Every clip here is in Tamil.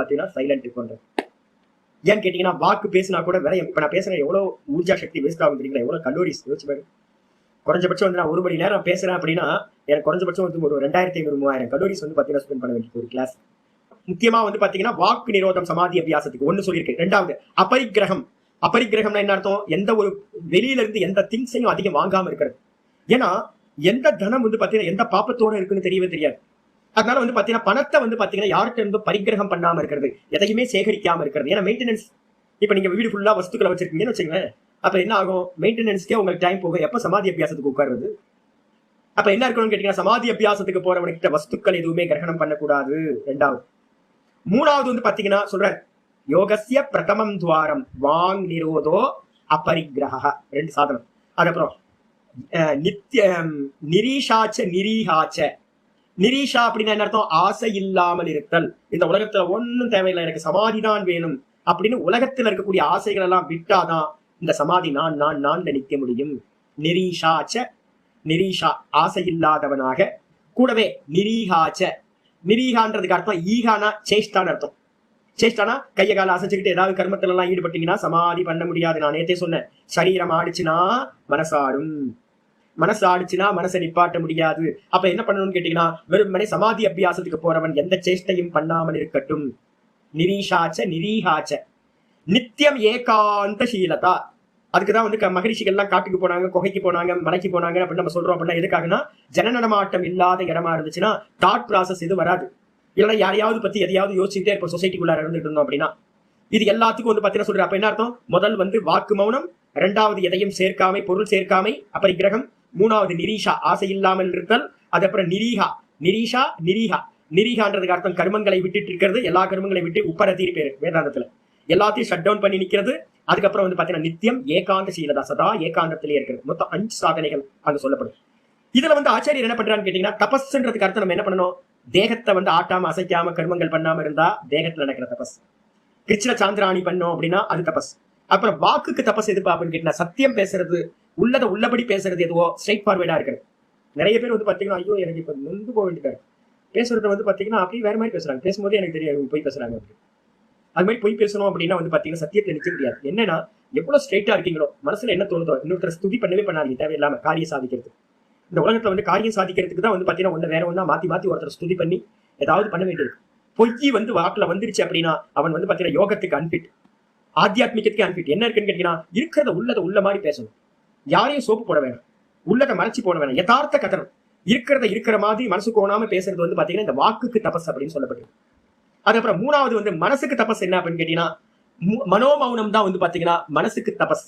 பார்த்தீங்கன்னா சைலண்ட் பண்றது ஏன்னு கேட்டீங்கன்னா வாக்கு பேசினா கூட வேற இப்போ நான் பேசுறேன் எவ்வளோ ஊர்ஜா சக்தி வேஸ்ட் ஆகும் தெரியுங்களா எவ்வளவு கல்லூரிஸ் யோசிச்சு பாரு. குறைஞ்சபட்சம் வந்து நான் ஒரு மணி நேரம் பேசுறேன் அப்படின்னா எனக்கு குறைஞ்சபட்சம் வந்து ஒரு ரெண்டாயிரத்தி ஐநூறு மூவாயிரம் கல்லூரிஸ் வந்து பாத்தீங்கன்னா ஸ்பெண்ட் பண்ண வேண்டிய ஒரு கிளாஸ் முக்கியமா வந்து பாத்தீங்கன்னா வாக்கு நிரோதம் சமாதி அபியாசத்துக்கு ஒண்ணு சொல்லியிருக்கு. ரெண்டாவது அபரிக்கிரகம். அபரிக்கிரகம்னா என்ன அர்த்தம்? எந்த ஒரு வெளியில இருந்து எந்த திங்ஸையும் அதிகம் வாங்காம இருக்கிறது. ஏன்னா எந்த தனம் வந்து பாத்தீங்கன்னா எந்த பாப்பத்தோட இருக்குன்னு தெரியவே தெரியாது. அதனால வந்து பாத்தீங்கன்னா பணத்தை வந்து பாத்தீங்கன்னா யார்கிட்ட இருந்து பரிகிரகம் பண்ணாம இருக்கிறது எதையுமே சேகரிக்காம இருக்கிறது. ஏன்னா மெயின்டெனன்ஸ் இப்ப நீங்க வீடு ஃபுல்லா வஸ்துக்களை வச்சிருக்கீங்கன்னு வச்சுக்கோங்க அப்ப என்ன ஆகும்? மெயின்டெனன்ஸ்க்கே உங்களுக்கு டைம் போக எப்ப சமாதி அபியாசத்துக்கு உட்காருது அப்ப என்ன இருக்கணும்னு கேட்டீங்கன்னா சமாதி அபியாசத்துக்கு போறவனுக்கிட்ட வஸ்துக்கள் எதுவுமே கிரகணம் பண்ணக்கூடாது. ரெண்டாவது. மூணாவது வந்து பாத்தீங்கன்னா சொல்றேன் யோகசிய பிரதமம் துவாரம் வாங் நிரோதோ அபரிகிரக ரெண்டு சாதனம். அதுக்கப்புறம் நித்திய நிரீஷாச்ச நிரீஹாச்ச. நிரீஷா அப்படின்னு என்ன அர்த்தம்? ஆசை இல்லாமல் இருத்தல். இந்த உலகத்துல ஒன்னும் தேவையில்லை. எனக்கு சமாதி தான் வேணும். அப்படின்னு உலகத்துல இருக்கக்கூடிய ஆசைகள் எல்லாம் விட்டாதான் இந்த சமாதி நான் நான் நான் நினைக்க முடியும். நிரீஷாச்ச நிரீஷா ஆசை இல்லாதவனாக. கூடவே நிரீகாச்ச நிரீகான்றதுக்கு அர்த்தம் ஈகானா சேஷ்டான்னு அர்த்தம். சேஷ்டானா கைய கால அசைச்சுக்கிட்டு ஏதாவது கர்மத்துல எல்லாம் ஈடுபட்டீங்கன்னா சமாதி பண்ண முடியாது. நான் நேத்தே சொன்னேன். சரீரம் ஆடிச்சுன்னா மனசாடும். மனசு ஆடிச்சுன்னா மனசை நிப்பாட்ட முடியாது. அப்ப என்ன பண்ணணும்னு கேட்டீங்கன்னா வெறுமனே சமாதி அபியாசத்துக்கு போறவன் எந்த சேஷ்டையும் பண்ணாமல் இருக்கட்டும். நிரீஷாச்ச நிரீஹாச்ச. நித்தியம் ஏகாந்த சீலதா. அதுக்குதான் வந்து க- காட்டுக்கு போனாங்க குகைக்கு போனாங்க மலைக்கு போனாங்க அப்படின்னு நம்ம சொல்றோம் அப்படின்னா எதுக்காகனா ஜனநடமாட்டம் இல்லாத இடமா இருந்துச்சுன்னா தாட் ப்ராசஸ் இது வராது. இல்லைன்னா யாரையாவது பத்தி எதையாவது யோசிச்சுட்டே இருப்போம் சொசைட்டிக்குள்ளார இருந்துட்டு இருந்தோம் அப்படின்னா. இது எல்லாத்துக்கும் வந்து பாத்தீங்கன்னா சொல்றேன். அப்ப என்ன அர்த்தம்? முதல் வந்து வாக்கு மௌனம் இரண்டாவது எதையும் சேர்க்காமை பொருள் சேர்க்காமை அபரிக்கிரகம் மூணாவது நிரீஷா ஆசை இல்லாமல் இருத்தல் அதுக்கப்புறம் நிரீஹா நிரீஷா நிரீஹா. நிரீகான்றதுக்கு அர்த்தம் கருமங்களை விட்டுட்டு இருக்கிறது எல்லா கருமங்களை விட்டு உப்பரத்தீர் பேரு வேதாந்தத்துல. எல்லாத்தையும் ஷட் டவுன் பண்ணி நிக்கிறது அதுக்கப்புறம் வந்து பாத்தீங்கன்னா நித்தியம் ஏகாந்த சீலதா சதா ஏகாந்தத்திலே இருக்கிறது. மொத்தம் அஞ்சு சாதனைகள் அங்க சொல்லப்படும். இதுல வந்து ஆச்சாரியர் என்ன பண்றான்னு கேட்டீங்கன்னா தபஸ்ன்றதுக்கு அர்த்தம் நம்ம என்ன பண்ணணும்? தேகத்தை வந்து ஆட்டாம அசைக்காம கர்மங்கள் பண்ணாம இருந்தா தேகத்துல நடக்கிற தபஸ். கிருஷ்ண சாந்திராணி பண்ணோம் அப்படின்னா அது தபஸ். அப்புறம் வாக்குக்கு தபஸ் எதுப்பா அப்படின்னு கேட்டீங்கன்னா சத்தியம் பேசுறது உள்ளத உள்ளபடி பேசுறது எதுவோ ஸ்ட்ரைட் ஃபார்வேர்டா இருக்கிறது. நிறைய பேர் வந்து பாத்தீங்கன்னா ஐயோ எனக்கு இப்ப நொந்து போக வேண்டியிருக்காரு பேசுறது வந்து பாத்தீங்கன்னா அப்படியே வேற மாதிரி பேசுறாங்க. பேசும்போது எனக்கு தெரியாது போய் பேசுறாங்க அப்படி அது மாதிரி போய் பேசணும் அப்படின்னா வந்து பாத்தீங்கன்னா சத்தியத்தை நிக்க முடியாது. என்னன்னா எவ்வளவு ஸ்ட்ரைட்டா இருக்கீங்களோ மனசுல என்ன தோணுதோ இன்னொருத்தர் ஸ்துதி பண்ணவே பண்ணாதீங்க தேவையில்லாம காரியம் சாதிக்கிறது இந்த உலகத்துல வந்து காரியம் சாதிக்கிறதுக்கு தான் வந்து பாத்தீங்கன்னா ஒண்ணு வேற ஒன்னா மாத்தி மாத்தி ஒருத்தர் ஸ்துதி பண்ணி ஏதாவது பண்ண வேண்டியது. பொய் வந்து வாக்குல வந்துருச்சு அப்படின்னா அவன் வந்து பாத்தீங்கன்னா யோகத்துக்கு அன்பிட் ஆத்தியாத்மிகத்துக்கு அன்பிட் என்ன இருக்குன்னு கேட்டீங்கன்னா இருக்கிறத உள்ளத உள்ள மாதிரி பேசணும். யாரையும் சோப்பு போட வேணாம். உள்ளத மறைச்சு போட வேணாம். யதார்த்த கதனம் இருக்கிறத இருக்கிற மாதிரி மனசுக்கு ஓணாம பேசுறது வந்து பாத்தீங்கன்னா இந்த வாக்குக்கு தபஸ் அப்படின்னு சொல்லப்பட்டிருக்கு அதுக்கப்புறம் மூணாவது வந்து மனசுக்கு தபஸ் என்ன அப்படின்னு கேட்டீங்கன்னா மனோமௌனம் தான் வந்து பாத்தீங்கன்னா மனசுக்கு தபஸ்.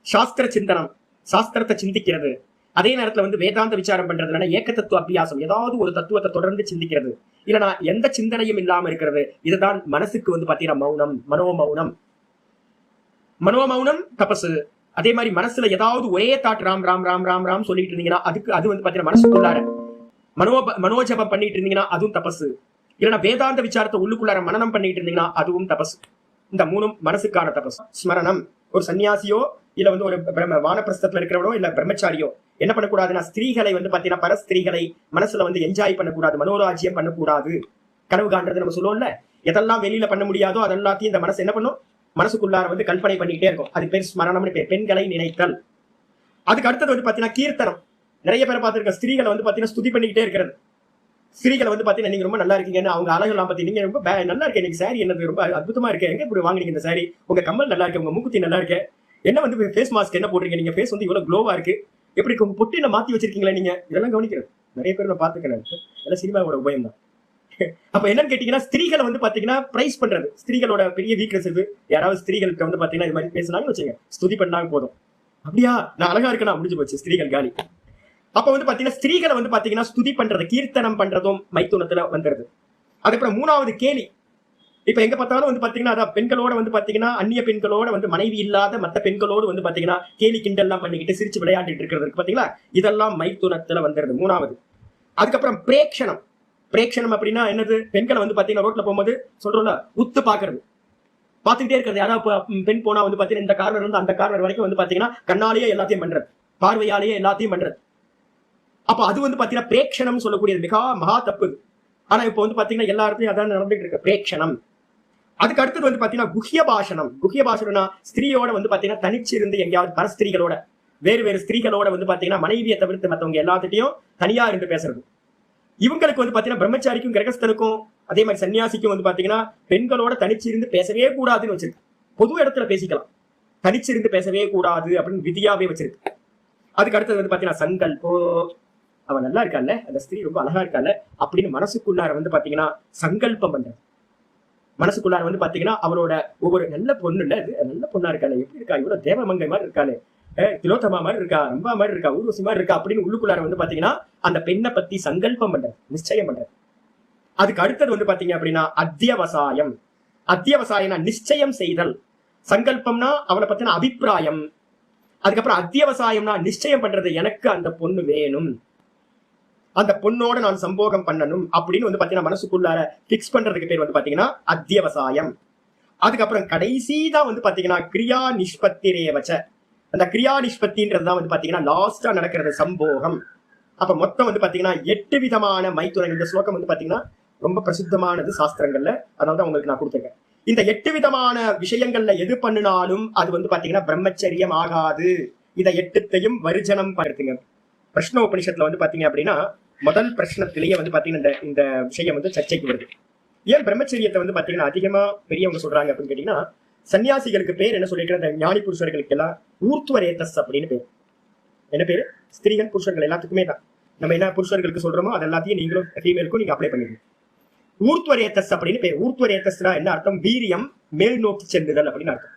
சாஸ்திர சிந்தனம். சாஸ்திரத்தை சிந்திக்கிறது. அதே நேரத்துல வந்து வேதாந்த விசாரம் பண்றது இல்லைன்னா ஏக்க தத்துவ அபியாசம். ஏதாவது ஒரு தத்துவத்தை தொடர்ந்து சிந்திக்கிறது. இல்லைன்னா எந்த சிந்தனையும் இல்லாம இருக்கிறது. இதுதான் மனசுக்கு வந்து பாத்தீங்கன்னா மௌனம் மனோமௌனம். மனோமௌனம் தபசு. அதே மாதிரி மனசுல ஏதாவது ஒரே தாட் ராம் ராம் ராம் ராம் ராம் சொல்லிட்டு இருந்தீங்கன்னா அதுக்கு அது வந்து பாத்தீங்கன்னா மனசுக்குள்ளார மனோ மனோஜபம் பண்ணிட்டு இருந்தீங்கன்னா அதுவும் தபசு. இல்லைன்னா வேதாந்த விசாரத்தை உள்ளுக்குள்ளார மனநம் பண்ணிட்டு இருந்தீங்கன்னா அதுவும் தபசு. இந்த மூணும் மனசுக்கான தபசு. ஸ்மரணம். ஒரு சன்னியாசியோ இல்ல வந்து ஒரு பிரம்ம வானப்பிரஸ்தத்துல இருக்கிறவனோ இல்ல பிரம்மச்சாரியோ என்ன பண்ணக்கூடாதுன்னா ஸ்திரீகளை வந்து பாத்தீங்கன்னா பர ஸ்திரீகளை மனசுல வந்து என்ஜாய் பண்ணக்கூடாது மனோராஜ்யம் பண்ணக்கூடாது. கனவு காண்றது நம்ம சொல்லுவோம்ல. எதெல்லாம் வெளியில பண்ண முடியாதோ அதெல்லாத்தையும் இந்த மனசு என்ன பண்ணும்? மனசுக்குள்ளார வந்து கற்பனை பண்ணிக்கிட்டே இருக்கும். அது பேர் ஸ்மரணம்னு பேர். பெண்களை நினைத்தல். அதுக்கு அடுத்தது வந்து பார்த்தீங்கன்னா கீர்த்தனம். நிறைய பேரை பார்த்துருக்க ஸ்திரீகளை வந்து பார்த்தீங்கன்னா ஸ்துதி பண்ணிக்கிட்டே இருக்கிறது. ஸ்திரீகளை வந்து பார்த்தீங்கன்னா நீங்க ரொம்ப நல்லா இருக்கீங்கன்னு அவங்க அழகெல்லாம் பார்த்தீங்கன்னா நீங்க ரொம்ப நல்லா இருக்கு. எனக்கு சாரி என்னது? ரொம்ப அற்புதமா இருக்கு. எங்க இப்படி வாங்கினீங்க இந்த சாரி உங்க கம்மல் நல்லா இருக்கு. உங்க மூக்குத்தி நல்லா இருக்கு. என்ன வந்து ஃபேஸ் மாஸ்க் என்ன போடுறீங்க நீங்க ஃபேஸ் வந்து இவ்வளவு க்ளோவா இருக்கு. எப்படி உங்க பொட்டில மாத்தி வச்சிருக்கீங்களா நீங்க? இதெல்லாம் கவனிக்கிறது நிறைய பேர் நான் பாத்துக்கிறேன் எல்லாம் சினிமாவோட உபயம் தான். அப்ப என்னன்னு கேட்டீங்கன்னா ஸ்திரீகளை வந்து பாத்தீங்கன்னா பிரைஸ் பண்றது. ஸ்திரீகளோட பெரிய வீக்னஸ் இது. யாராவது ஸ்திரீகளுக்கு வந்து பாத்தீங்கன்னா இது மாதிரி பேசினாங்கன்னு வச்சுங்க ஸ்துதி பண்ணாங்க போதும். அப்படியா? நான் அழகா இருக்கேன் முடிஞ்சு போச்சு. ஸ்திரீகள் காலி. அப்ப வந்து பாத்தீங்கன்னா ஸ்திரீகளை வந்து பாத்தீங்கன்னா ஸ்துதி பண்றது கீர்த்தனம் பண்றதும் மைத்துனத்துல வந்துருது. அதுக்கப்புறம் மூணாவது கேலி. இப்ப எங்க பார்த்தாலும் வந்து பாத்தீங்கன்னா அதான் பெண்களோட வந்து பாத்தீங்கன்னா அந்நிய பெண்களோட வந்து மனைவி இல்லாத மத்த பெண்களோடு வந்து பாத்தீங்கன்னா கேலி கிண்டல்லாம் பண்ணிக்கிட்டு சிரிச்சு விளையாண்டுட்டு இருக்கிறது பாத்தீங்களா? இதெல்லாம் மைத்துனத்துல வந்துருது மூணாவது. அதுக்கப்புறம் பிரேக்ஷணம். பிரேக்ஷணம் அப்படின்னா என்னது? பெண்களை வந்து பாத்தீங்கன்னா ரோட்ல போகும்போது சொல்றோம்ல உத்து பாக்குறது பாத்துக்கிட்டே இருக்கிறது. யாராவது பெண் போனா வந்து பாத்தீங்கன்னா இந்த கார்னர் இருந்து அந்த கார்னர் வரைக்கும் வந்து பாத்தீங்கன்னா கண்ணாலேயே எல்லாத்தையும் பண்றது. பார்வையாலேயே எல்லாத்தையும் பண்றது. அப்ப அது வந்து பாத்தீங்கன்னா பிரேக்ஷனம் சொல்லக்கூடியது. மிக மகா தப்பு. ஆனா இப்ப வந்து பாத்தீங்கன்னா எல்லா இடத்துலயும் அதான் நடந்துட்டு இருக்கு. பிரேக்ஷணம். அதுக்கு அடுத்தது வந்து பாத்தீங்கன்னா குஹ்ய பாஷணம். குஹ்ய பாஷணம்னா ஸ்திரீயோட வந்து பாத்தீங்கன்னா தனிச்சு இருந்து எங்கேயாவது பரஸ்திரீகளோட வேறு வேறு ஸ்திரீகளோட வந்து பாத்தீங்கன்னா மனைவியை தவிர்த்து மத்தவங்க எல்லாத்திட்டையும் தனியா இருந்து பேசுறது. இவங்களுக்கு வந்து பாத்தீங்கன்னா பிரம்மச்சாரிக்கும் கிரகஸ்தனுக்கும் அதே மாதிரி சன்னியாசிக்கும் வந்து பாத்தீங்கன்னா பெண்களோட தனிச்சிருந்து பேசவே கூடாதுன்னு வச்சிருக்கு. பொது இடத்துல பேசிக்கலாம். தனிச்சிருந்து பேசவே கூடாது அப்படின்னு விதியாவே வச்சிருக்கு. அதுக்கு அடுத்தது வந்து பாத்தீங்கன்னா சங்கல்போ. அவன் நல்லா இருக்கான்ல? அந்த ஸ்திரீ ரொம்ப அழகா இருக்கான்ல? அப்படின்னு மனசுக்குள்ளார வந்து பாத்தீங்கன்னா சங்கல்பம் பண்றது. மனசுக்குள்ளார வந்து பாத்தீங்கன்னா அவரோட ஒவ்வொரு நல்ல பொண்ணு இல்ல நல்ல பொண்ணா இருக்காளே எப்படி இருக்கா? இவ்வளவு தேவமங்கை மாதிரி இருக்காளே. அஹ் திலோத்தமா மாதிரி இருக்கா? ரொம்ப மாதிரி இருக்கா? ஊர்வசி மாதிரி இருக்கா? அப்படின்னு உள்ளுக்குள்ளார வந்து பாத்தீங்கன்னா அந்த பெண்ணை பத்தி சங்கல்பம் பண்றது நிச்சயம் பண்றது. அதுக்கு அடுத்தது வந்து பாத்தீங்க அப்படின்னா அத்தியவசாயம். அத்தியவசாயம்னா நிச்சயம் செய்தல். சங்கல்பம்னா அவளை பத்தின அபிப்பிராயம். அதுக்கப்புறம் அத்தியவசாயம்னா நிச்சயம் பண்றது எனக்கு அந்த பொண்ணு வேணும். அந்த பொண்ணோட நான் சம்போகம் பண்ணணும் அப்படின்னு வந்து பாத்தீங்கன்னா மனசுக்குள்ளார பிக்ஸ் பண்றதுக்கு பேர் வந்து பாத்தீங்கன்னா அத்தியவசாயம். அதுக்கப்புறம் கடைசி தான் வந்து பாத்தீங்கன்னா கிரியா நிஷ்பத்திரேவச்ச. அந்த கிரியா நிஷ்பத்தின்றது தான் வந்து பார்த்தீங்கன்னா லாஸ்ட்டாக நடக்கிறது சம்போகம். அப்போ மொத்தம் வந்து பார்த்தீங்கன்னா எட்டு விதமான மைத்துரங்கள் இந்த ஸ்லோகம் வந்து பார்த்தீங்கன்னா ரொம்ப பிரசித்தமானது சாஸ்திரங்கள்ல. அதனால தான் உங்களுக்கு நான் கொடுத்துருக்கேன். இந்த எட்டு விதமான விஷயங்கள்ல எது பண்ணினாலும் அது வந்து பாத்தீங்கன்னா பிரம்மச்சரியம் ஆகாது. இதை எட்டுத்தையும் வருஜனம் படுத்துங்க பிரஷ்ன உபனிஷத்துல வந்து பாத்தீங்க அப்படின்னா முதல் பிரச்சனத்திலேயே வந்து பாத்தீங்கன்னா இந்த இந்த விஷயம் வந்து சர்ச்சைக்கு வருது. ஏன் பிரம்மச்சரியத்தை வந்து பாத்தீங்கன்னா அதிகமா பெரியவங்க சொல்றாங்க அப்படின்னு கேட்டீங்கன்னா சன்னியாசிகளுக்கு பேர் என்ன சொல்லிட்டு இந்த ஞானி புருஷர்களுக்கு எல்லாம் ஊர்த்துவரேத்தஸ் அப்படின்னு பேர். என்ன பேரு? ஸ்திரீகள் புருஷர்கள் எல்லாத்துக்குமே தான். நம்ம என்ன புருஷர்களுக்கு சொல்றோமோ அது எல்லாத்தையும் நீங்களும் ஃபீமேலுக்கும் நீங்க அப்ளை பண்ணிக்கணும் ஊர்த்துவரேத்தஸ் அப்படின்னு பேர். ஊர்த்துவரேத்தஸ்னா என்ன அர்த்தம்? வீரியம் மேல் நோக்கி செல்லுதல் அப்படின்னு அர்த்தம்.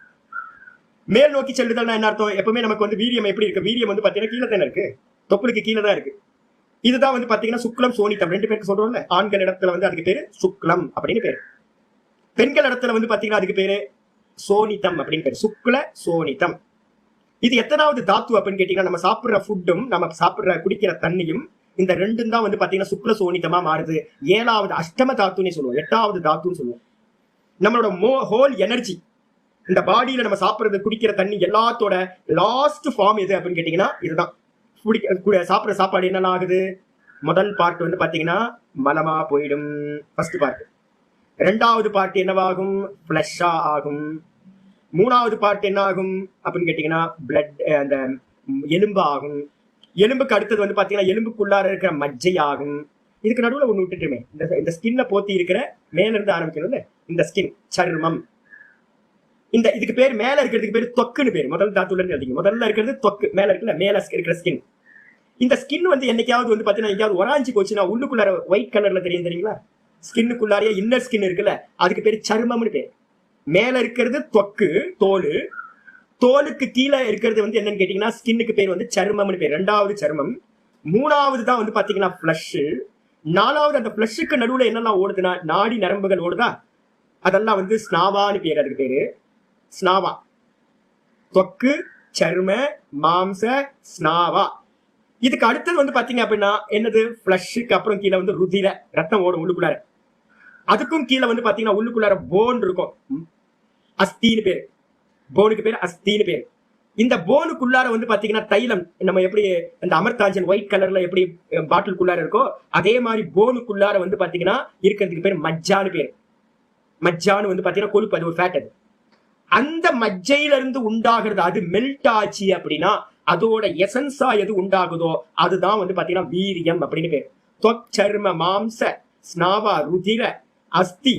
மேல் நோக்கி செல்லுதல்னா என்ன அர்த்தம்? எப்பவுமே நமக்கு வந்து வீரியம் எப்படி இருக்கு? வீரியம் வந்து பாத்தீங்கன்னா கீழே தானே இருக்கு. தொப்புளுக்கு கீழே தான் இருக்கு. இதுதான் வந்து பாத்தீங்கன்னா சுக்லம் சோனித்தம் ரெண்டு பேருக்கு சொல்றோம்ல. ஆண்கள் இடத்துல வந்து அதுக்கு பேரு சுக்லம் அப்படின்னு பேரு. பெண்கள் இடத்துல வந்து பாத்தீங்கன்னா அதுக்கு பேரு சோனிதம் அப்படின்னு பேர். சுக்ல சோனிதம். இது எத்தனாவது தாத்து அப்படின்னு கேட்டீங்கன்னா நம்ம சாப்பிட்ற ஃபுட்டும் நம்ம சாப்பிட்ற குடிக்கிற தண்ணியும் இந்த ரெண்டும் தான் வந்து பாத்தீங்கன்னா சுக்ல சோனிதமா மாறுது. ஏழாவது அஷ்டம தாத்துன்னு சொல்லுவோம். எட்டாவது தாத்துன்னு சொல்லுவோம். நம்மளோட மோ ஹோல் எனர்ஜி இந்த பாடியில நம்ம சாப்பிட்றது குடிக்கிற தண்ணி எல்லாத்தோட லாஸ்ட் ஃபார்ம் எது அப்படின்னு கேட்டீங்கன்னா இதுதான். குடிக்க சாப்பிட்ற சாப்பாடு என்னென்ன ஆகுது? முதல் பார்ட் வந்து பாத்தீங்கன்னா மலமா போயிடும். ஃபர்ஸ்ட் பார்ட் ரெண்டாவது பார்ட் என்னவாகும்? ஃபிளஷா ஆகும். மூணாவது பார்ட் என்ன ஆகும் அப்படின்னு கேட்டீங்கன்னா பிளட் அந்த எலும்பு ஆகும். எலும்புக்கு அடுத்தது வந்து பாத்தீங்கன்னா எலும்புக்குள்ளார இருக்கிற மஜ்ஜை ஆகும். இதுக்கு நடுவில் ஒன்று விட்டுட்டுமே இந்த இந்த ஸ்கின்ல போத்தி இருக்கிற மேல இருந்து ஆரம்பிக்கணும்ல? இந்த ஸ்கின் சர்மம். இந்த இதுக்கு பேர் மேல இருக்கிறதுக்கு பேர் தொக்குன்னு பேர். முதல் தாத்துல இருந்து எழுதிங்க. முதல்ல இருக்கிறது தொக்கு மேல இருக்குல்ல மேல இருக்கிற ஸ்கின் இந்த ஸ்கின் வந்து என்னைக்காவது வந்து பாத்தீங்கன்னா எங்கேயாவது ஒராஞ்சி போச்சுன்னா உள்ளுக்குள்ளார ஒயிட் கலர்ல தெரியும் தெரியுங்களா? ஸ்கின்னுக்குள்ளாரையே இன்னர் ஸ்கின் இருக்குல்ல அதுக்கு பேர் சருமம்னு பேர். மேல இருக்கிறது தொக்கு தோல். தோலுக்கு கீழே இருக்கிறது வந்து என்னன்னு கேட்டீங்கன்னா ஸ்கின்னுக்கு பேர் வந்து சருமம்னு பேர். ரெண்டாவது சருமம். மூணாவது தான் வந்து பாத்தீங்கன்னா ஃபிளஷ் நாலாவது அந்த ஃப்ளஷுக்கு நடுவில் என்னெல்லாம் ஓடுதுன்னா நாடி நரம்புகள் ஓடுதா? அதெல்லாம் வந்து ஸ்னாவான்னு பேர் அதுக்கு பேரு. ஸ்னாவா. தொக்கு சரும மாம்ச ஸ்னாவா. இதுக்கு அடுத்தது வந்து பாத்தீங்க அப்படின்னா என்னது? ஃபிளஷுக்கு அப்புறம் கீழே வந்து ருதிர ரத்தம் ஓடும் உள்ளுக்குள்ளார. அதுக்கும் கீழே வந்து பாத்தீங்கன்னா உள்ளுக்குள்ளார போன் இருக்கும். ம். அஸ்தின்னு பேரு. போனுக்கு பேர் அஸ்தின்னு பேர். இந்த போனுக்குள்ளார வந்து பாத்தீங்கன்னா தைலம் நம்ம எப்படி அந்த அமர்தாஞ்சன் ஒயிட் கலர்ல எப்படி பாட்டிலுக்குள்ளார இருக்கோ அதே மாதிரி போனுக்குள்ளார வந்து பாத்தீங்கன்னா இருக்கிறதுக்கு பேர் மஜ்ஜான்னு பேர். மஜ்ஜான்னு வந்து பாத்தீங்கன்னா கொழுப்பு அது ஒரு ஃபேட் அது. அந்த மஜ்ஜையில இருந்து உண்டாகிறது அது மெல்ட் ஆச்சு அப்படின்னா அதோட எசன்ஸா எது உண்டாகுதோ அதுதான் வந்து பாத்தீங்கன்னா வீரியம் அப்படின்னு பேர். தொச்சர்ம மாம்ச ஸ்னாவா ருதிர அஸ்தி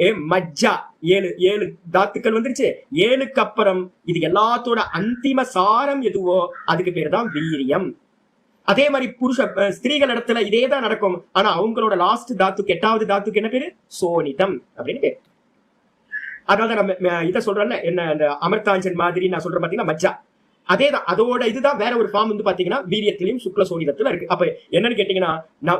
ஏ மஜ்ஜா ஏழு ஏழு தாத்துக்கள் வந்துருச்சு. ஏழுக்கு அப்புறம் இது எல்லாத்தோட அந்திம சாரம் எதுவோ அதுக்கு பேர் தான் வீரியம். அதே மாதிரி புருஷ ஸ்திரீகள் இடத்துல இதே தான் நடக்கும். ஆனா அவங்களோட லாஸ்ட் தாத்துக்கு எட்டாவது தாத்துக்கு என்ன பேரு? சோனிதம் அப்படின்னு பேர். அதனால நம்ம இதை சொல்றேன்ல என்ன அந்த அமர்தாஞ்சன் மாதிரி நான் சொல்றேன் பாத்தீங்கன்னா மஜ்ஜா. அதே தான் அதோட இதுதான் வேற ஒரு ஃபார்ம் வந்து பாத்தீங்கன்னா வீரியத்திலையும் சுக்ல சோனிதத்துல இருக்கு. அப்ப என்னன்னு கேட்டீங்கன்னா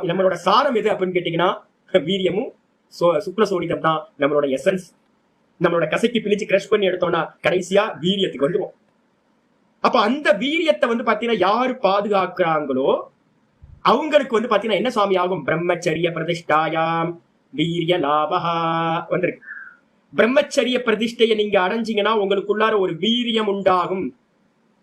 நம்மளோட சாரம் எது அப்படின்னு கேட்டீங்கன்னா வீரியமும் சோ- சுக்ல சோனிதம் தான் நம்மளோட எசன்ஸ் நம்மளோட கசைக்கு பிழிச்சு கிரஷ் பண்ணி எடுத்தோம்னா கடைசியா வீரியத்துக்கு வந்துடுவோம் அப்ப அந்த வீரியத்தை வந்து பாத்தீங்கன்னா யாரு பாதுகாக்கிறாங்களோ அவங்களுக்கு வந்து பாத்தீங்கன்னா என்ன சுவாமி ஆகும்? பிரம்மச்சரிய பிரதிஷ்டாயாம். வீரிய லாபகா வந்திருக்கு. பிரம்மச்சரிய பிரதிஷ்டையை நீங்க அடைஞ்சீங்கன்னா உங்களுக்குள்ளார ஒரு வீரியம் உண்டாகும்.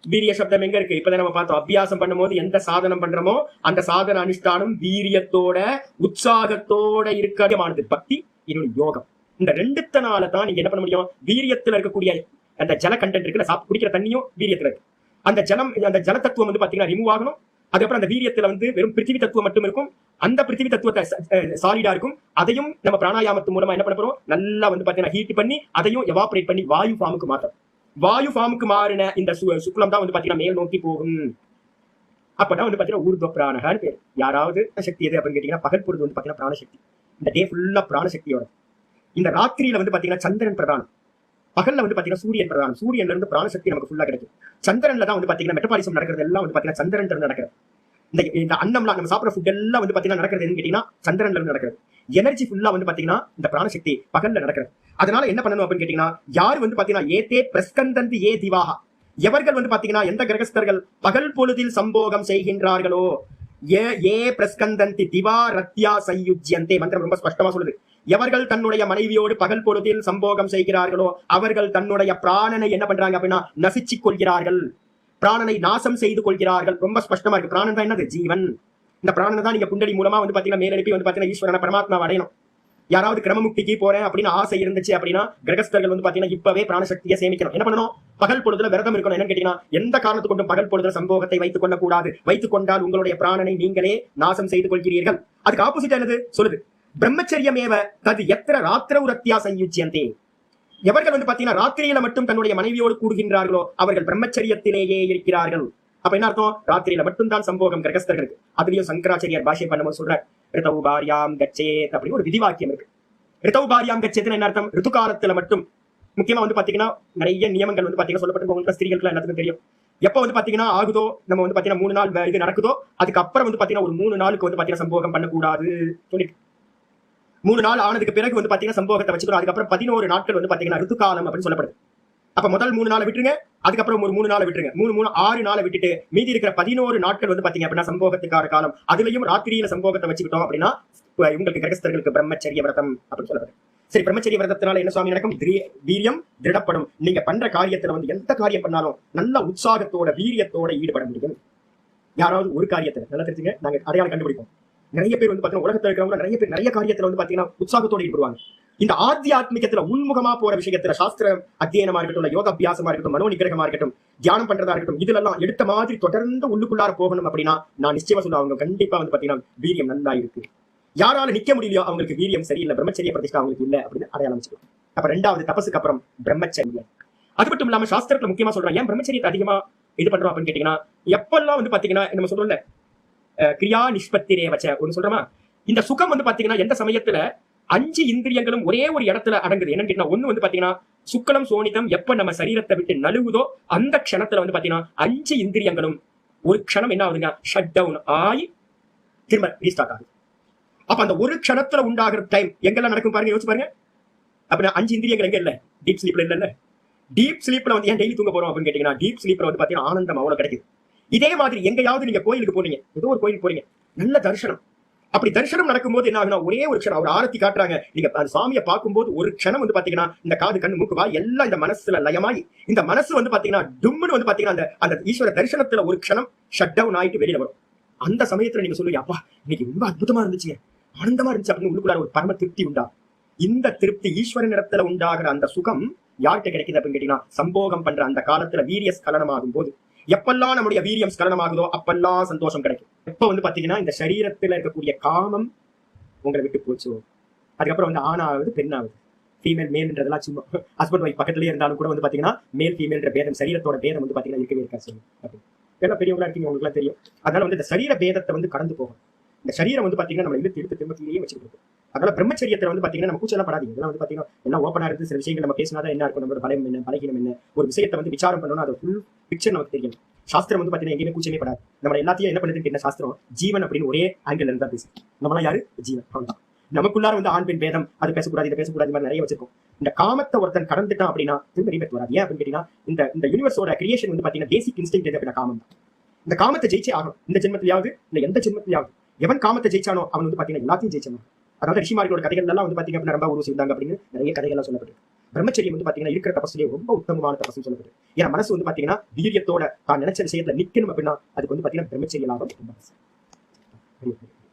வீரிய சப்தம் எங்க இருக்கு? இப்பதான் நம்ம பார்த்தோம். அபியாசம் பண்ணும்போது எந்த சாதனம் பண்றோமோ அந்த சாதன அனுஷ்டானம் வீரியத்தோட உற்சாகத்தோட இருக்கமானது பக்தி என்னுடைய யோகம். இந்த ரெண்டுத்தனால தான் நீங்க என்ன பண்ண முடியும்? வீரியத்துல இருக்கக்கூடிய அந்த ஜல கண்டென்ட் இருக்குல்ல சாப்பிட்டு குடிக்கிற தண்ணியும் வீரியத்துல இருக்கு. அந்த ஜலம் அந்த ஜல தத்துவம் வந்து பாத்தீங்கன்னா ரிமூவ் ஆகணும். அதுக்கப்புறம் அந்த வீரியத்துல வந்து வெறும் பிருத்திவி தத்துவம் மட்டும் இருக்கும். அந்த பிருத்திவி தத்துவத்தை சாலிடா இருக்கும். அதையும் நம்ம பிராணாயாமத்து மூலமா என்ன பண்ண போறோம்? நல்லா வந்து பாத்தீங்கன்னா ஹீட் பண்ணி அதையும் எவாபரேட் பண்ணி வாயு ஃபார்முக்கு மாற்றும் வாயு ஃபார்முக்கு மாறின இந்த சு- சுக்லம் தான் வந்து பாத்தீங்கன்னா மேல் நோக்கி போகும். அப்பதான் வந்து பாத்தீங்கன்னா ஊர்துவ பிராணகர் பேர். யாராவது சக்தி எது அப்படின்னு கேட்டீங்கன்னா பகல் பொழுது வந்து பாத்தீங்கன்னா பிராணசக்தி. இந்த டே ஃபுல்லா பிராணசக்தியோட. இந்த ராத்திரியில வந்து பாத்தீங்கன்னா சந்திரன் பிரதானம். பகல்ல வந்து பாத்தீங்கன்னா சூரியன் பிரதானம். சூரியன்ல இருந்து பிராணசக்தி நமக்கு ஃபுல்லா கிடைக்கும். சந்திரன்ல தான் வந்து பாத்தீங்கன்னா மெட்டபாலிசம் நடக்கிறது எல்லாம் வந்து பாத்தீங்கன்னா சந்திரன் இருந்து நடக்கிறது. இந்த இந்த அன்னம்லாம் நம்ம சாப்பிடுற ஃபுட் எல்லாம் வந்து பாத்தீங்கன்னா நடக்கிறது என்ன கேட்டீங்கன்னா சந்திரன்ல இருந்து நடக்கிறது. எனர்ஜி ஃபுல்லா வந்து பாத்தீங்கன்னா இந்த பிராணசக்தி பகல்ல நடக்கிறது அதனால என்ன பண்ணணும் அப்படின்னு கேட்டீங்கன்னா யார் வந்து பாத்தீங்கன்னா ஏதே பிரஸ்கந்தந்தி ஏ திவாகா எவர்கள் வந்து பாத்தீங்கன்னா எந்த கிரகஸ்தர்கள் பகல் பொழுதில் சம்போகம் செய்கின்றார்களோ ஏ ஏ பிரஸ்கந்தந்தி திவா ரத்யா சையுஜ்யந்தே மந்திரம் ரொம்ப ஸ்பஷ்டமா சொல்லுது. எவர்கள் தன்னுடைய மனைவியோடு பகல் பொழுதில் சம்போகம் செய்கிறார்களோ அவர்கள் தன்னுடைய பிராணனை என்ன பண்றாங்க அப்படின்னா நசிச்சு கொள்கிறார்கள். பிராணனை நாசம் செய்து கொள்கிறார்கள். ரொம்ப ஸ்பஷ்டமா இருக்கு. பிராணன் தான் என்னது? ஜீவன். இந்த பிராணனை தான் நீங்க குண்டடி மூலமா வந்து பாத்தீங்கன்னா மேலெழுப்பி வந்து பாத்தீங்கன்னா ஈஸ்வரனை பரமாத்மா அடையணும். யாராவது கிரமமுக்திக்கு போறேன் அப்படின்னு ஆசை இருந்துச்சு அப்படின்னா கிரகஸ்தர்கள் வந்து பாத்தீங்கன்னா இப்பவே பிராணசக்தியை சேமிக்கணும். என்ன பண்ணணும்? பகல் பொழுதுல விரதம் இருக்கணும். என்னன்னு கேட்டீங்கன்னா எந்த காரணத்து கொண்டும் பகல் பொழுதுல சம்பவத்தை வைத்துக் கொள்ள கூடாது வைத்துக் கொண்டால் உங்களுடைய பிராணனை நீங்களே நாசம் செய்து கொள்கிறீர்கள். அதுக்கு ஆப்போசிட் என்னது? சொல்லுது. பிரம்மச்சரியமேவ தது எத்திர ராத்திர உரத்தியா சயுஜ்யந்தே எவர்கள் வந்து பாத்தீங்கன்னா ராத்திரியில மட்டும் தன்னுடைய மனைவியோடு கூடுகின்றார்களோ அவர்கள் பிரம்மச்சரியத்திலேயே இருக்கிறார்கள். அப்ப என்ன அர்த்தம்? ராத்திரியில மட்டும்தான் சம்போகம் கிரகஸ்தர்களுக்கு. அதுலயும் சங்கராச்சாரியார் பாஷை பண்ணும்போது சொல்றார். ரிதவு பாரியாம் கச்சேத் அப்படின்னு ஒரு விதிவாக்கியம் இருக்கு. ரிதவு பாரியாம் கச்சேத்னு என்ன அர்த்தம்? ரிது காலத்துல மட்டும். முக்கியமா வந்து பாத்தீங்கன்னா நிறைய நியமங்கள் வந்து பாத்தீங்கன்னா சொல்லப்பட்டு உங்களுக்கு ஸ்திரீகளுக்கு எல்லாத்துக்கும் தெரியும். எப்ப வந்து பாத்தீங்கன்னா ஆகுதோ? நம்ம வந்து பாத்தீங்கன்னா மூணு நாள் இது நடக்குதோ? அதுக்கப்புறம் வந்து பாத்தீங்கன்னா ஒரு மூணு நாளுக்கு வந்து பாத்தீங்கன்னா சம்போகம் பண்ணக்கூடாது. சொல்லிட்டு. மூணு நாள் ஆனதுக்கு பிறகு வந்து பாத்தீங்கன்னா சம்போகத்தை வச்சுக்கணும். அதுக்கப்புறம் பதினோரு நாட்கள் வந்து பாத்தீங்கன்னா ரித்துக்காலம் அப்படின்னு சொல்லப்படுது. அப்ப முதல் மூணு நாளை விட்டுருங்க. அதுக்கப்புறம் ஒரு மூணு நாளை விட்டுருங்க. மூணு மூணு ஆறு நாளை விட்டுட்டு மீதி இருக்கிற பதினோரு நாட்கள் வந்து பாத்தீங்க அப்படின்னா சம்போகத்துக்கார காலம். அதுலயும் ராத்திரியில சம்போகத்தை வச்சுக்கிட்டோம் அப்படின்னா உங்களுக்கு கிரகஸ்தர்களுக்கு பிரம்மச்சரிய விரதம் அப்படின்னு சொல்லப்படுது. சரி பிரம்மச்சரிய விரதத்தினால என்ன சுவாமி நடக்கும்? திரி- வீரியம் திருடப்படும். நீங்க பண்ற காரியத்துல வந்து எந்த காரியம் பண்ணாலும் நல்ல உற்சாகத்தோட வீரியத்தோட ஈடுபட முடியும். யாராவது ஒரு காரியத்துல நல்லா தெரிஞ்சுங்க. நாங்க அடையாளம் கண்டுபிடிப்போம். நிறைய பேர் வந்து பாத்தீங்கன்னா உலகத்தில் இருக்கிறவங்க நிறைய பேர் நிறைய காரியத்துல வந்து பாத்தீங்கன்னா உற்சாகத்தோடு ஈடுபடுவாங்க. இந்த ஆத்தியாத்மிகத்துல உண்முகமா போற விஷயத்துல சாஸ்திர அத்தியனமா இருக்கட்டும் இல்ல யோக அபியாசமா இருக்கட்டும் மனோ நிகிரகமா இருக்கட்டும் தியானம் பண்றதா இருக்கட்டும் இதுல எல்லாம் எடுத்த மாதிரி தொடர்ந்து உள்ளுக்குள்ளார போகணும் அப்படின்னா நான் நிச்சயமா சொல்லுவேன் அவங்க கண்டிப்பா வந்து பாத்தீங்கன்னா வீரியம் நல்லா இருக்கு. யாரால நிக்க முடியலையோ அவங்களுக்கு வீரியம் சரியில்லை பிரம்மச்சரிய பிரதிஷ்டா அவங்களுக்கு இல்ல அப்படின்னு அடையாளம் வச்சுக்கணும் அப்ப ரெண்டாவது தபசுக்கு அப்புறம் பிரம்மச்சரியம். அது மட்டும் இல்லாம சாஸ்திரத்துல முக்கியமா சொல்றேன் ஏன் பிரம்மச்சரியத்தை அதிகமா இது பண்றோம் அப்படின்னு கேட்டீங்கன்னா எப்பெல்லாம் வந்து பாத்தீங்கன்னா நம்ம சொல்றோம்ல கிரியா நிஷ்பத்திரே வச்ச ஒன்று சொல்றோமா? இந்த சுகம் வந்து பாத்தீங்கன்னா எந்த சமயத்துல அஞ்சு இந்திரியங்களும் ஒரே ஒரு இடத்துல அடங்குது. என்னன்னு கேட்டா ஒண்ணு வந்து பாத்தீங்கன்னா சுக்கலம் சோனிதம் எப்ப நம்ம சரீரத்தை விட்டு நழுவுதோ அந்த க்ஷணத்துல வந்து பாத்தீங்கன்னா அஞ்சு இந்திரியங்களும் ஒரு க்ஷணம் என்ன ஆகுதுங்க? ஷட் டவுன் ஆகி திரும்ப ரீஸ்டார்ட் ஆகுது. அப்ப அந்த ஒரு க்ஷணத்துல உண்டாகிற டைம் எங்கெல்லாம் நடக்கும் பாருங்க யோசிச்சு பாருங்க. அப்படின்னா அஞ்சு இந்திரியங்கள் எங்க இல்ல? டீப் ஸ்லீப்ல இல்ல டீப் ஸ்லீப்ல வந்து ஏன் டெய்லி தூங்க போறோம் அப்படின்னு கேட்டீங்கன்னா டீப் ஸ்லீப்ல வந்து பாத்தீங்கன்னா ஆனந்தம் அவ்வளவு கிடைக்குது. இதே மாதிரி எங்கேயாவது நீங்க கோயிலுக்கு போறீங்க ஏதோ ஒரு கோயிலுக்கு போறீங்க நல்ல தரிசனம். அப்படி தரிசனம் நடக்கும்போது என்ன ஆகுனா ஒரே ஒரு க்ஷணம் ஒரு ஆரத்தி காட்டுறாங்க. நீங்க அந்த சாமியை பார்க்கும்போது ஒரு க்ஷணம் வந்து பாத்தீங்கன்னா இந்த காது கண்ணு மூக்கு வாய் எல்லாம் இந்த மனசுல லயமாயி இந்த மனசு வந்து பாத்தீங்கன்னா டும்முன்னு வந்து பாத்தீங்கன்னா அந்த அந்த ஈஸ்வர தரிசனத்துல ஒரு க்ஷணம் ஷட் டவுன் ஆயிட்டு வெளியில வரும். அந்த சமயத்துல நீங்க சொல்லுவீங்க அப்பா இன்னைக்கு ரொம்ப அற்புதமா இருந்துச்சுங்க. ஆனந்தமா இருந்துச்சு அப்படின்னு உள்ளுக்குள்ளார ஒரு பரம திருப்தி உண்டா? இந்த திருப்தி ஈஸ்வரன் இடத்துல உண்டாகிற அந்த சுகம் யார்கிட்ட கிடைக்குது அப்படின்னு கேட்டீங்கன்னா சம்போகம் பண்ற அந்த காலத்துல வீரிய ஸ்கலனமாகும் போது எப்பெல்லாம் நம்முடைய வீரியம் ஸ்கலனமாகுதோ அப்பெல்லாம் சந்தோஷம் கிடைக்கும். எப்ப வந்து பாத்தீங்கன்னா இந்த சரீரத்துல இருக்கக்கூடிய காமம் உங்களை விட்டு போச்சு. அதுக்கப்புறம் வந்து ஆணாவது பெண்ணாவது ஃபீமேல் மேல்ன்றதெல்லாம் சும்மா ஹஸ்பண்ட் ஒய்ஃப் பக்கத்துலயே இருந்தாலும் கூட வந்து பாத்தீங்கன்னா மேல் ஃபீமேல்ன்ற பேதம் சரீரத்தோட பேதம் வந்து பாத்தீங்கன்னா இருக்கவே இருக்கா சொல்லி எல்லாம் பெரியவங்களா இருக்கீங்க உங்களுக்கு தெரியும். அதனால வந்து இந்த சரீர பேதத்தை வந்து கடந்து போகும் இந்த சரீரம் வந்து பாத்தீங்கன்னா நம்ம இழுத்து இழுத்து கீழே வச்சுக்கிட்டு அதனால பிரம்மச்சரியத்துல வந்து பாத்தீங்கன்னா நம்ம கூச்சலாம் படாதீங்க. இதெல்லாம் வந்து பாத்தீங்கன்னா எல்லாம் ஓப்பனா இருந்து சில விஷயங்கள் நம்ம பேசினாதான் என்ன இருக்கும் நம்மளோட பலம் என்ன பலகீனம் என்ன ஒரு விஷயத்தை வந்து விசாரம் பண்ணணும் அது ஃபுல் பிக்சர் நமக்கு தெரியும். சாஸ்திரம் வந்து பாத்தீங்கன்னா எங்கேயுமே கூச்சமே படாது. நம்ம எல்லாத்தையும் என்ன பண்ணுதுன்னு என்ன சாஸ்திரம். ஜீவன் அப்படின்னு ஒரே ஆங்கிள் இருந்தா பேசும் நம்மளாம் யாரு? ஜீவன். அவ்வளவுதான். நமக்குள்ளார வந்து ஆண் பெண் பேதம் அது பேசக்கூடாது இதை பேசக்கூடாது மாதிரி நிறைய வச்சிருக்கோம். இந்த காமத்தை ஒருத்தன் கடந்துட்டான் அப்படின்னா திரும்ப ரீபெக்ட் வராது. ஏன் அப்படின்னு கேட்டீங்கன்னா இந்த இந்த யூனிவர்ஸோட கிரியேஷன் வந்து பாத்தீங்கன்னா பேசிக் இன்ஸ்டிங் எது அப்படின்னா காமம் தான். இந்த காமத்தை ஜெயிச்சே ஆகணும். இந்த ஜென்மத்திலேயாவது இல்லை எந்த ஜென்மத்திலேயாவது எவன் காமத்தை ஜெயிச்சானோ அவன் வந்து பாத்தீங்கன்னா எல்லாத்தையும் ஜெயிச்சானோ அதாவது ரிஷிமார்களோட கதைகள் எல்லாம் வந்து பாத்தீங்கன்னா அப்படின்னா ரொம்ப உருவ செய்தாங்க அப்படின்னு நிறைய கதைகள்லாம் சொல்லப்படுது. பிரம்மச்சரியம் வந்து பாத்தீங்கன்னா இருக்கிற தபஸ்லேயே ரொம்ப உத்தமமான தபஸ்னு சொல்லப்படுது. ஏன்னா மனசு வந்து பாத்தீங்கன்னா வீரியத்தோட தான் நினைச்ச விஷயத்துல நிக்கணும் அப்படின்னா அதுக்கு வந்து பாத்தீங்கன்னா பிரம்மச்சரிய லாபம் ரொம்ப